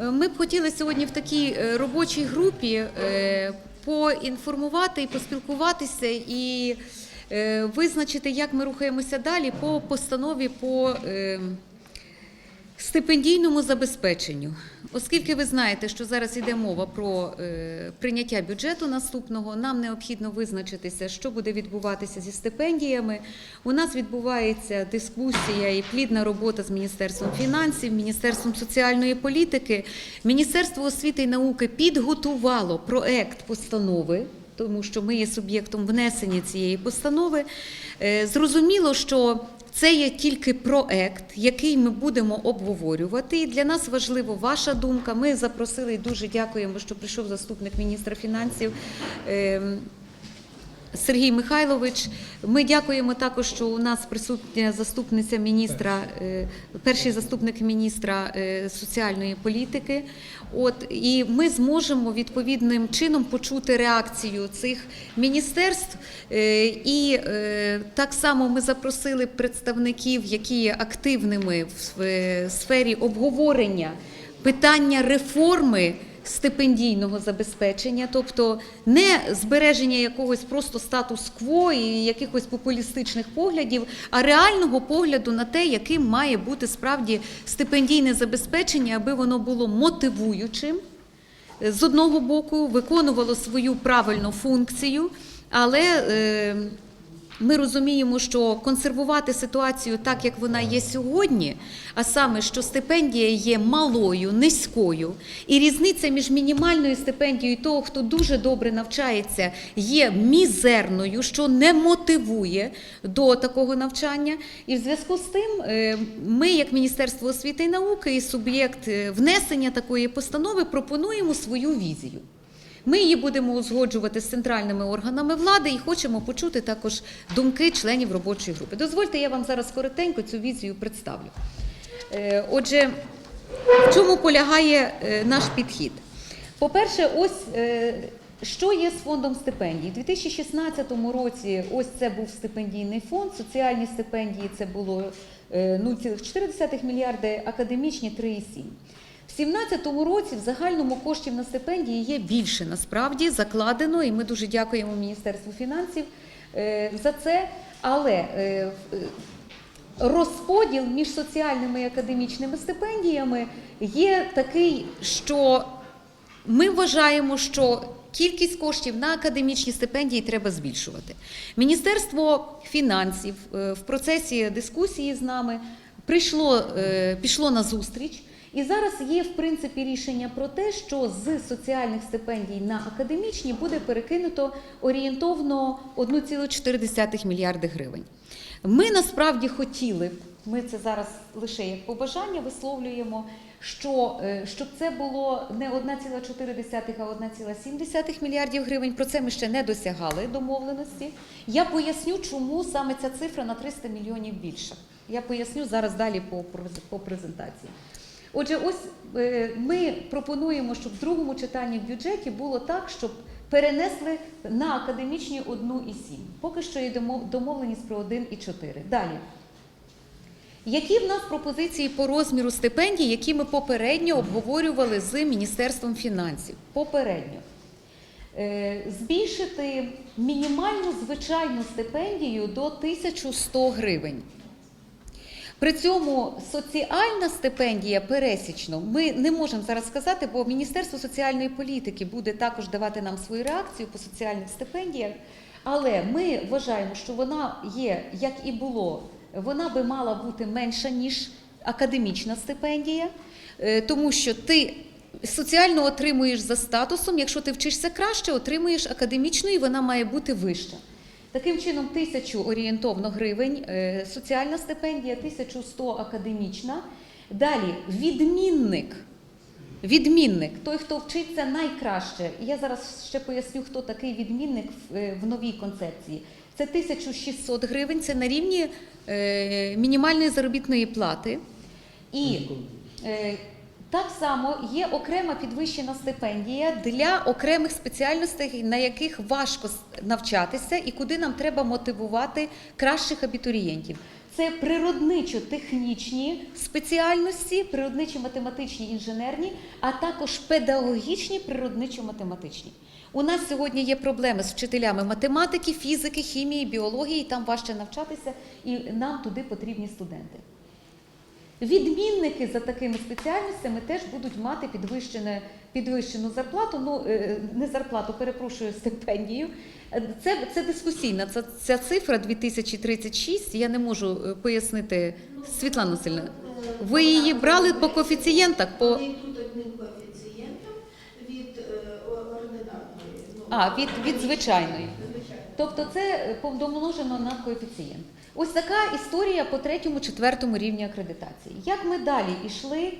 Е, Ми б хотіли сьогодні в такій е, робочій групі е, поінформувати і поспілкуватися і визначити, як ми рухаємося далі по постанові по е, стипендійному забезпеченню. Оскільки ви знаєте, що зараз йде мова про е, прийняття бюджету наступного, нам необхідно визначитися, що буде відбуватися зі стипендіями. У нас відбувається дискусія і плідна робота з Міністерством фінансів, Міністерством соціальної політики. Міністерство освіти і науки підготувало проект постанови тому що ми є суб'єктом внесення цієї постанови. Е, Зрозуміло, що це є тільки проект, який ми будемо обговорювати. І для нас важлива ваша думка. Ми запросили і дуже дякуємо, що прийшов заступник міністра фінансів. Сергій Михайлович, ми дякуємо також, що у нас присутня заступниця міністра, е, перший заступник міністра е, соціальної політики. От і ми зможемо відповідним чином почути реакцію цих міністерств. Е, І так само ми запросили представників, які є активними в сфері обговорення питання реформи стипендійного забезпечення, тобто не збереження якогось просто статус-кво і якихось популістичних поглядів, а реального погляду на те, яким має бути справді стипендійне забезпечення, аби воно було мотивуючим. З одного боку виконувало свою правильну функцію, але е, ми розуміємо, що консервувати ситуацію так, як вона є сьогодні, а саме, що стипендія є малою, низькою, і різниця між мінімальною стипендією і того, хто дуже добре навчається, є мізерною, що не мотивує до такого навчання. І в зв'язку з тим, е, ми, як Міністерство освіти і науки, і суб'єкт е, внесення такої постанови, пропонуємо свою візію. Ми її будемо узгоджувати з центральними органами влади і хочемо почути також думки членів робочої групи. Дозвольте, я вам зараз коротенько цю візію представлю. Е, Отже, в чому полягає е, наш підхід? По-перше, ось е, що є з фондом стипендій. У 2016 році ось це був стипендійний фонд, соціальні стипендії це було е, 0,4 мільярди, академічні 3,7. В 2017 році в загальному коштів на стипендії є більше насправді закладено, і ми дуже дякуємо Міністерству фінансів е, за це. Але е, е, розподіл між соціальними і академічними стипендіями є такий, що ми вважаємо, що кількість коштів на академічні стипендії треба збільшувати. Міністерство фінансів в процесі дискусії з нами прийшло, пішло на зустріч. І зараз є в принципі рішення про те, що з соціальних стипендій на академічні буде перекинуто орієнтовно 1,4 мільярди гривень. Ми насправді хотіли ми це зараз лише як побажання висловлюємо, що е, щоб це було не 1,4, а 1,7 мільярдів гривень. Про це ми ще не досягали домовленості. Я поясню, чому саме ця цифра на 300 мільйонів більша. Я поясню зараз далі по, по презентації. Отже, ось е, ми пропонуємо, щоб в другому читанні в бюджеті було так, щоб перенесли на академічні 1,7. Поки що є домовленість про 1,4. Далі. Які в нас пропозиції по розміру стипендій, які ми попередньо обговорювали з Міністерством фінансів? Попередньо. Е, Збільшити мінімальну звичайну стипендію до 1100 гривень. При цьому соціальна стипендія пересічно ми не можемо зараз сказати, бо Міністерство соціальної політики буде також давати нам свою реакцію по соціальних стипендіях. Але ми вважаємо, що вона є, як і було, вона би мала бути менша, ніж академічна стипендія, е, тому що ти соціально отримуєш за статусом, якщо ти вчишся краще, отримуєш академічну і вона має бути вища. Таким чином, тисячу орієнтовно гривень е, соціальна стипендія, 1100 академічна. Далі відмінник. Відмінник, той, хто вчиться найкраще. І Я зараз ще поясню, хто такий відмінник в, е, новій концепції. Це 1600 гривень, це на рівні е, мінімальної заробітної плати. І так само є окрема підвищена стипендія для окремих спеціальностей, на яких важко навчатися і куди нам треба мотивувати кращих абітурієнтів. це природничо-технічні спеціальності, природничо-математичні інженерні, а також педагогічні природничо-математичні. У нас сьогодні є проблеми з вчителями математики, фізики, хімії, біології, там важче навчатися, і нам туди потрібні студенти. Відмінники за такими спеціальностями теж будуть мати підвищене, підвищену зарплату, ну е, не зарплату, перепрошую, стипендію. Це, це дискусійна ця, ця цифра 2036. Я не можу е, пояснити, Світлана Васильівна, ви її брали по коефіцієнтах, по е, ну, а від, від звичайної. Тобто це помножено на коефіцієнт. Ось така історія по третьому, четвертому рівні акредитації. Як ми далі йшли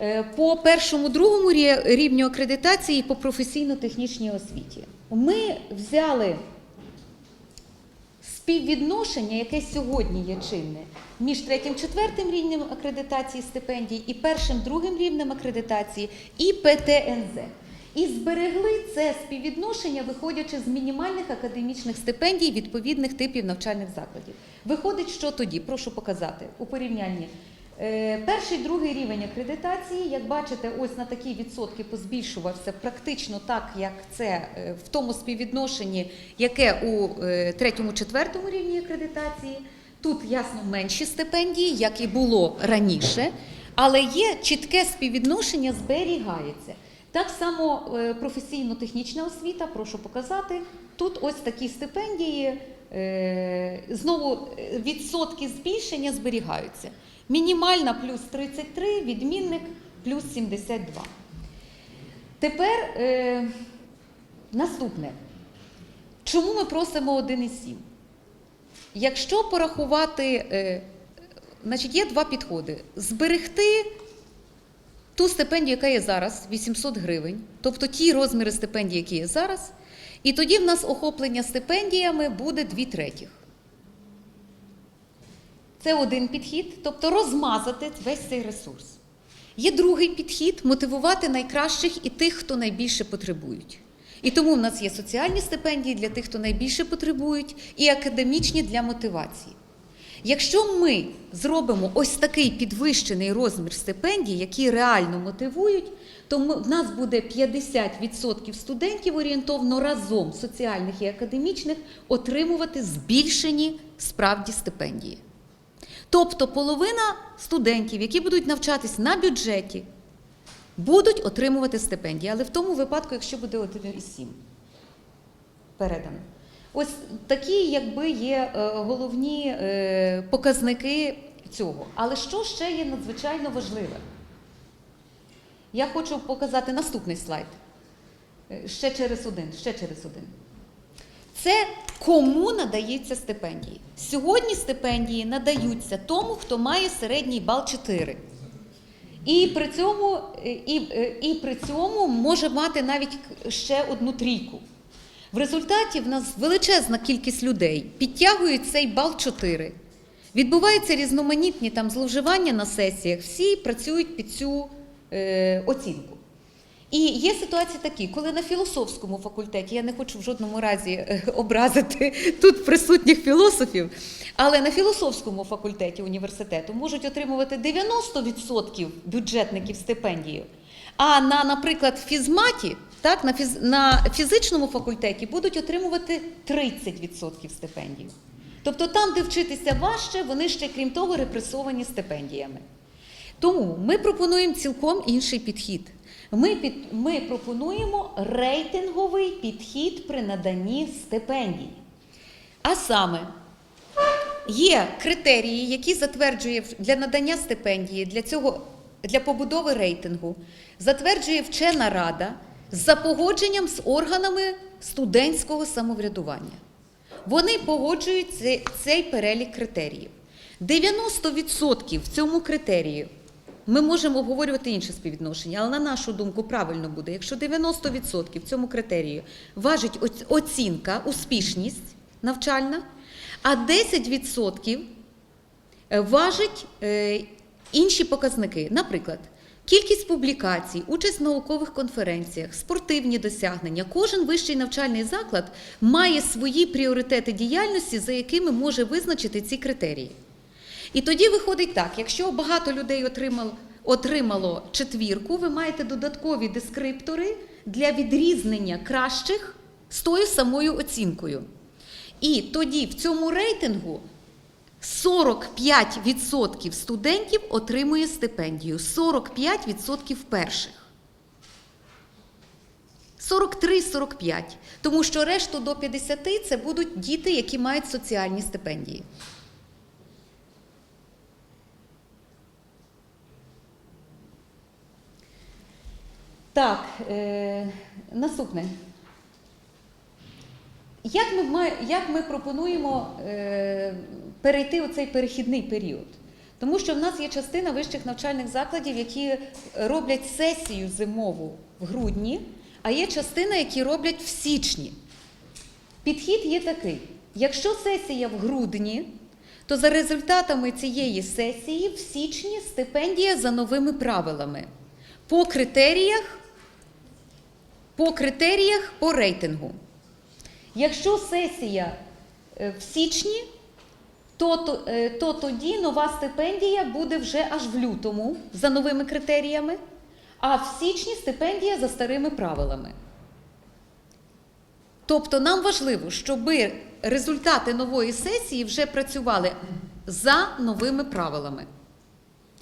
е, по першому, другому рівню акредитації по професійно-технічній освіті? Ми взяли співвідношення, яке сьогодні є чинне, між третім, четвертим рівнем акредитації стипендій і першим, другим рівнем акредитації і ПТНЗ. І зберегли це співвідношення, виходячи з мінімальних академічних стипендій відповідних типів навчальних закладів. Виходить, що тоді? Прошу показати у порівнянні. Е, Перший, другий рівень акредитації, як бачите, ось на такі відсотки позбільшувався практично так, як це е, в тому співвідношенні, яке у е, третьому, четвертому рівні акредитації. Тут ясно менші стипендії, як і було раніше, але є чітке співвідношення, зберігається. Так само е, професійно-технічна освіта, прошу показати. Тут ось такі стипендії, е, знову е, відсотки збільшення зберігаються. Мінімальна плюс 33, відмінник плюс 72. Тепер е, наступне. Чому ми просимо 1,7? Якщо порахувати, е, значить є два підходи: зберегти ту стипендію, яка є зараз, 800 гривень, тобто ті розміри стипендії, які є зараз, і тоді в нас охоплення стипендіями буде 2 третіх. Це один підхід, тобто розмазати весь цей ресурс. Є другий підхід мотивувати найкращих і тих, хто найбільше потребують. І тому в нас є соціальні стипендії для тих, хто найбільше потребують, і академічні для мотивації. Якщо ми зробимо ось такий підвищений розмір стипендій, які реально мотивують, то ми, в нас буде 50% студентів орієнтовно разом соціальних і академічних отримувати збільшені справді стипендії. Тобто половина студентів, які будуть навчатись на бюджеті, будуть отримувати стипендії, але в тому випадку, якщо буде 1,7 передано. Ось такі, якби є е, головні е, показники цього. Але що ще є надзвичайно важливе? Я хочу показати наступний слайд. Е, Ще через один, ще через один. Це кому надаються стипендії. Сьогодні стипендії надаються тому, хто має середній бал 4. І при цьому, і, і при цьому може мати навіть ще одну трійку. В результаті в нас величезна кількість людей підтягують цей бал 4. Відбуваються різноманітні там зловживання на сесіях, всі працюють під цю е, оцінку. І є ситуації такі, коли на філософському факультеті, я не хочу в жодному разі е, образити тут присутніх філософів, але на філософському факультеті університету можуть отримувати 90% бюджетників стипендію. А на, наприклад, фізматі, так, на, фіз, на фізичному факультеті будуть отримувати 30% стипендію. Тобто там, де вчитися важче, вони ще, крім того, репресовані стипендіями. Тому ми пропонуємо цілком інший підхід. Ми, під, ми пропонуємо рейтинговий підхід при наданні стипендій. А саме, є критерії, які затверджує для надання стипендії, для цього для побудови рейтингу, затверджує вчена рада за погодженням з органами студентського самоврядування. Вони погоджують цей, перелік критеріїв. 90% в цьому критерії ми можемо обговорювати інше співвідношення, але на нашу думку правильно буде, якщо 90% в цьому критерії важить оцінка, успішність навчальна, а 10% е, важить е, інші показники. Наприклад, кількість публікацій, участь в наукових конференціях, спортивні досягнення. Кожен вищий навчальний заклад має свої пріоритети діяльності, за якими може визначити ці критерії. І тоді виходить так: якщо багато людей отримало, отримало четвірку, ви маєте додаткові дескриптори для відрізнення кращих з тою самою оцінкою. І тоді в цьому рейтингу 45% студентів отримує стипендію, 45% перших. 43-45. Тому що решту до 50 це будуть діти, які мають соціальні стипендії. Так, е, наступне. Як ми, як ми пропонуємо е, перейти у цей перехідний період? Тому що в нас є частина вищих навчальних закладів, які роблять сесію зимову в грудні, а є частина, які роблять в січні. Підхід є такий: якщо сесія в грудні, то за результатами цієї сесії в січні стипендія за новими правилами. По критеріях, по критеріях по рейтингу. Якщо сесія е, в січні, то, то, е, то тоді нова стипендія буде вже аж в лютому за новими критеріями, а в січні стипендія за старими правилами. Тобто нам важливо, щоб результати нової сесії вже працювали за новими правилами.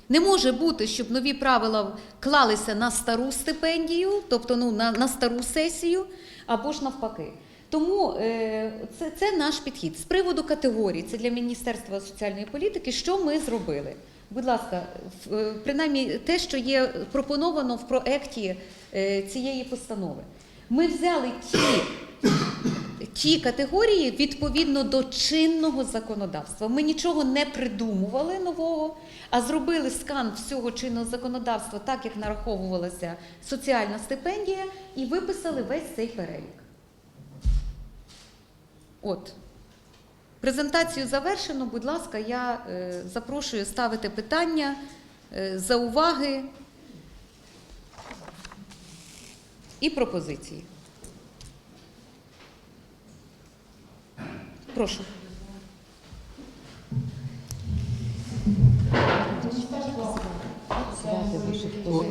Не може бути, щоб нові правила клалися на стару стипендію, тобто ну, на, на стару сесію, або ж навпаки. Тому е, це, це наш підхід. З приводу категорій, це для Міністерства соціальної політики, що ми зробили? Будь ласка, в- е, принаймні те, що є пропоновано в проекті е, цієї постанови. Ми взяли ті ті категорії відповідно до чинного законодавства. Ми нічого не придумували нового, а зробили скан всього чинного законодавства, так як нараховувалася соціальна стипендія, і виписали весь цей перелік. От. Презентацію завершено. Будь ласка, я е, запрошую ставити питання, е, зауваги і пропозиції. Прошу.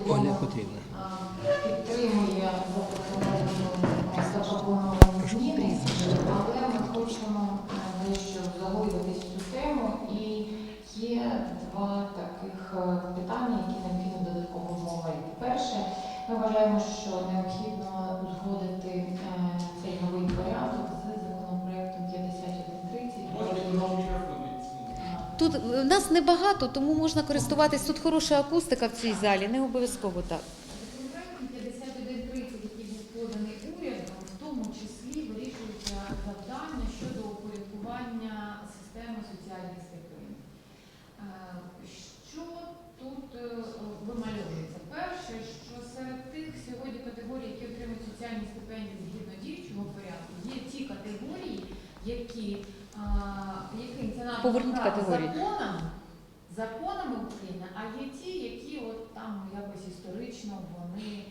Оля Петрівна. підтримує запропоновану зміни, але ми хочемо е, дещо заглибитись в цю тему. І є два таких е, питання, які необхідно додатково обговорити. Перше, ми вважаємо, що необхідно узгодити е, цей новий порядок з законопроектом 5130. про його, е, Тут нас небагато, тому можна користуватись. Тут хороша акустика в цій залі, не обов'язково так. Законопроектом 5130, який був поданий урядом, в тому числі вирішується завдання щодо упорядкування системи соціальних стипендій. Е, Що тут е, вимальовується? Перше, що серед тих сьогодні категорій, які отримують соціальні стипендії згідно діючого порядку, є ті категорії, які, а, яким це категорії. законами, законами України, а є ті, які от там якось історично вони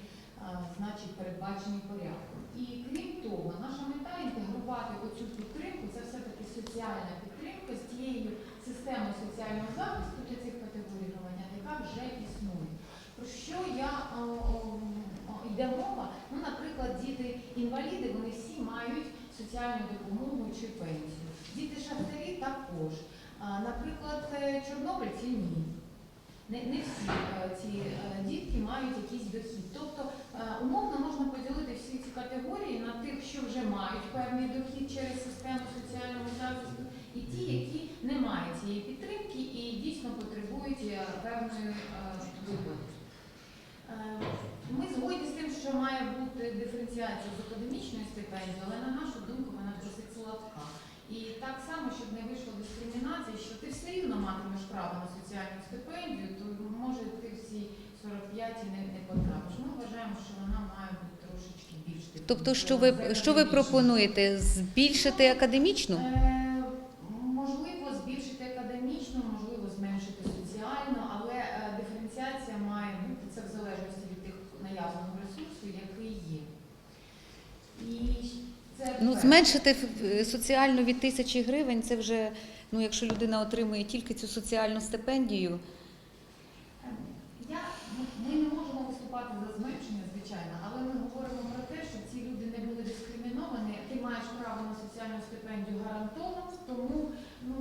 а, значить передбачені порядком. І крім того, наша мета інтегрувати оцю підтримку, це все-таки соціальна підтримка з тією системою соціального захисту для цих категорій громадян, яка вже існує. Про що я а, о, о, йде мова? Ну, наприклад, діти-інваліди, вони всі мають соціальну допомогу чи пенсію. Діти шахтарі також. Наприклад, е, чорнобильці ні. Не, не всі е, ці е, дітки мають якийсь дохід. Тобто, умовно можна поділити всі ці категорії на тих, що вже мають певний дохід через систему соціального захисту, і ті, які не мають цієї підтримки і дійсно потребують певної виплати. Ми згодні з тим, що має бути диференціація з академічної стипендії, але на нашу думку вона досить слабка. І так само, щоб не вийшло дискримінації, що ти все рівно матимеш право на соціальну стипендію, то може ти всі 45 і не, не потрапиш. Ми вважаємо, що вона має бути трошечки більш Тобто, що ви, що ви пропонуєте? Збільшити академічну? Е, Можливо, збільшити академічну, можливо, зменшити соціальну, але е, диференціація має бути це в залежності від тих наявного ресурсу, який є. І Ну, зменшити соціальну від тисячі гривень це вже Ну, якщо людина отримує тільки цю соціальну стипендію, Я, ми- ми не можемо виступати за зменшення, звичайно, але ми говоримо про те, щоб ці люди не були дискриміновані. Ти маєш право на соціальну стипендію гарантовано, тому ну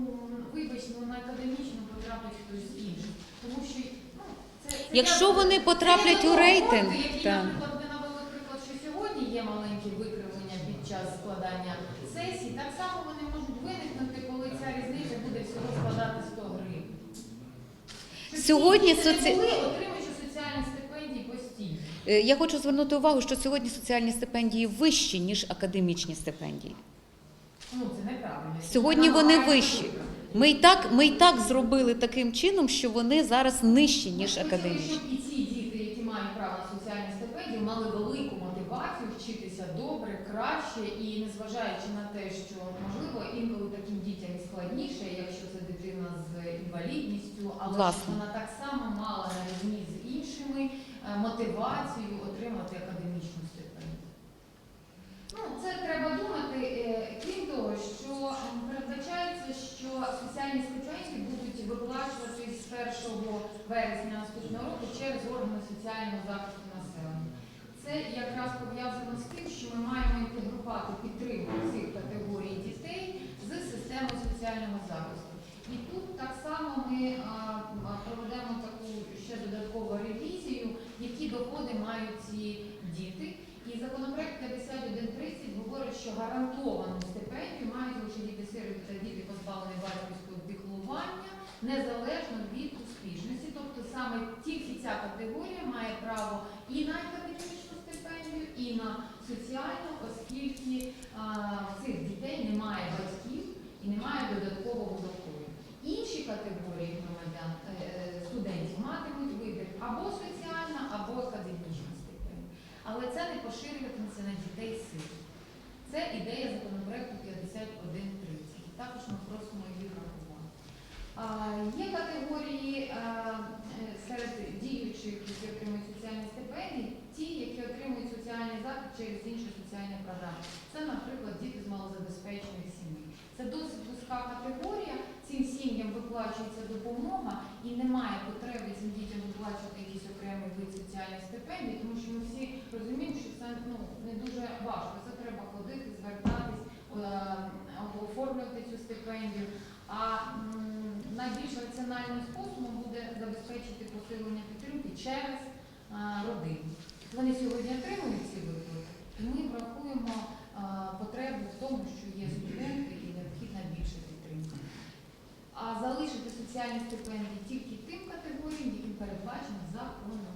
вибач, ну на академічну потрапить хтось інший. Тому що ну це, це Якщо я- вони потраплять я у рейтинг, так. наприклад, ви навели приклад, що сьогодні є під час складання сесій. Так само вони можуть виникнути, коли ця різниця буде всього складати 100 гривень. Сьогодні соці- були, отримуючи соціальні стипендії постійно. Е, Я хочу звернути увагу, що сьогодні соціальні стипендії вищі, ніж академічні стипендії. Ну це неправильно. Сьогодні вони вищі. Ми і так, ми і так зробили таким чином, що вони зараз нижчі, ніж Ми хотіли, академічні. щоб і ці діти, які мають право на соціальні стипендії, мали велику мотивацію вчитися добре, краще і незважаючи на те, що можливо інколи таким дітям і складніше, якщо це дитина з інвалідністю, але Власне. вона так само мала на рівні з іншими е, мотивацію отримати академічну стипендію. Ну, це треба думати. Е, Крім того, що передбачається, що соціальні стипендії будуть виплачуватись з 1 вересня наступного року через органи соціального захисту. Це якраз пов'язано з тим, що ми маємо інтегрувати підтримку цих категорій дітей з системою соціального захисту. І тут так само ми проведемо таку ще додаткову ревізію, які доходи мають ці діти. І законопроект 5130 говорить, що гарантовану стипендію мають лише діти сироти та діти позбавлені батьківського піклування незалежно від успішності. Тобто саме тільки ця категорія має право і на академічну і на соціальну, оскільки а, цих дітей немає батьків і немає додаткового доходу. Інші категорії громадян е, е, студентів матимуть вибір або соціальна, або академічна стипендія. Але це не поширюватиметься на дітей сил. Це ідея законопроекту 5130. Також ми просимо її врахувати. А, Є категорії а, е, серед діючих, які отримують соціальні стипендії, ті, які отримують соціальний захист через інші соціальні програми. Це, наприклад, діти з малозабезпечених сімей. Це досить вузька категорія. Цим сім'ям виплачується допомога і немає потреби цим дітям виплачувати якийсь окремий вид соціальних стипендій, тому що ми всі розуміємо, що це ну не дуже важко. Це треба ходити, звертатись, е, оформлювати цю стипендію. А найбільш раціональним способом буде забезпечити посилення підтримки через е, родину. Вони сьогодні отримують ці виплати, і ми врахуємо е, потребу в тому, що є студенти а залишити соціальні стипендії тільки тим категоріям, які передбачено законом.